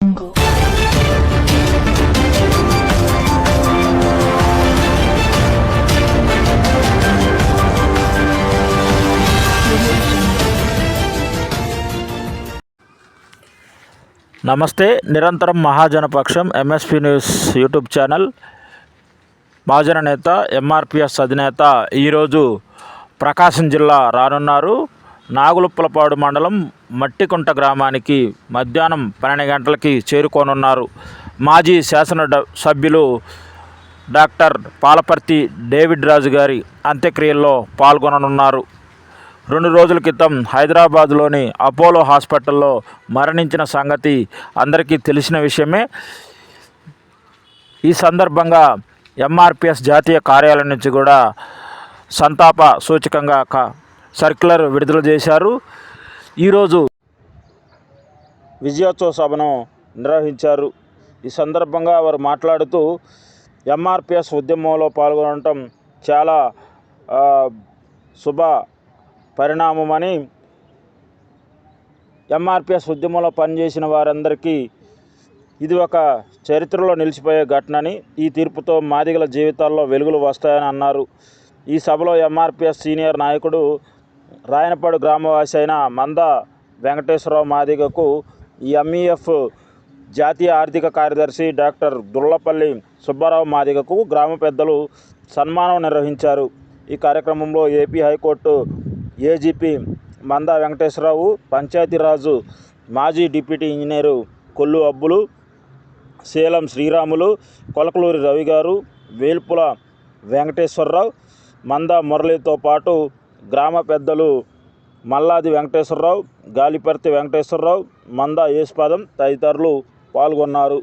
jungle. నమస్తే నిరంతరం మహాజనపక్షం ఎంఎస్పి న్యూస్ యూట్యూబ్ ఛానల్ మహాజన నేత ఎంఆర్పిఎస్ అధినేత ఈరోజు ప్రకాశం జిల్లా రానున్నారు నాగులుప్పలపాడు మండలం మట్టికుంట గ్రామానికి మధ్యాహ్నం పన్నెండు గంటలకి చేరుకోనున్నారు. మాజీ శాసన సభ్యులు డాక్టర్ పాలపర్తి డేవిడ్ రాజు గారి అంత్యక్రియల్లో పాల్గొననున్నారు. రెండు రోజుల క్రితం హైదరాబాద్లోని అపోలో హాస్పిటల్లో మరణించిన సంగతి అందరికీ తెలిసిన విషయమే. ఈ సందర్భంగా ఎంఆర్పిఎస్ జాతీయ కార్యాలయం నుంచి కూడా సంతాప సూచకంగా సర్క్యులర్ విడుదల చేశారు. ఈరోజు విజయోత్సవ సభను నిర్వహించారు. ఈ సందర్భంగా వారు మాట్లాడుతూ ఎంఆర్పిఎస్ ఉద్యమంలో పాల్గొనడం చాలా శుభ పరిణామమని ఎంఆర్పిఎస్ ఉద్యమంలో పనిచేసిన వారందరికీ ఇది ఒక చరిత్రలో నిలిచిపోయే ఘటనని ఈ తీర్పుతో మాదిగల జీవితాల్లో వెలుగులు వస్తాయని అన్నారు. ఈ సభలో ఎంఆర్పిఎస్ సీనియర్ నాయకుడు రాయనపాడు గ్రామవాసి అయిన మంద వెంకటేశ్వరరావు మాదిగకు ఈ ఎంఈఎఫ్ జాతీయ ఆర్థిక కార్యదర్శి డాక్టర్ దుర్లపల్లి సుబ్బారావు మాదిగకు గ్రామ పెద్దలు సన్మానం నిర్వహించారు. ఈ కార్యక్రమంలో AP high court AGP Manda Venkateswararao Panchayatiraj మాజీ డిప్యూటీ ఇంజనీరు కొల్లు అబ్బులు సేలం శ్రీరాములు కొలకలూరి రవి గారు వేల్పుల వెంకటేశ్వరరావు మంద మురళితో పాటు గ్రామ పెద్దలు మల్లాది వెంకటేశ్వరరావు గాలిపర్తి వెంకటేశ్వరరావు మంద యేసుపాదం తదితరులు పాల్గొన్నారు.